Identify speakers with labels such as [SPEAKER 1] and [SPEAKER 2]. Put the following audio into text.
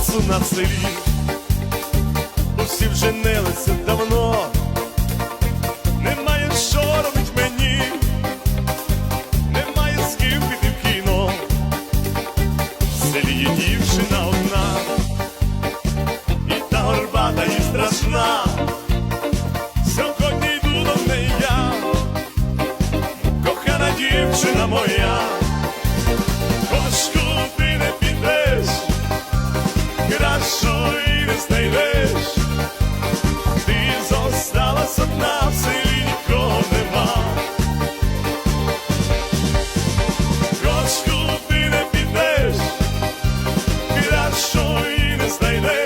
[SPEAKER 1] часу на все вік, усі вженилися давно, немає що робить мені, немає з ким піти в кіно, в селі є дівчина одна, і та горбата, і страшна. Сьогодні йду до неї я, кохана дівчина моя. Якої не знайдеш, ти зосталась одна в селі нікого нема. Кошку ти не підеш, ти що не знайдеш.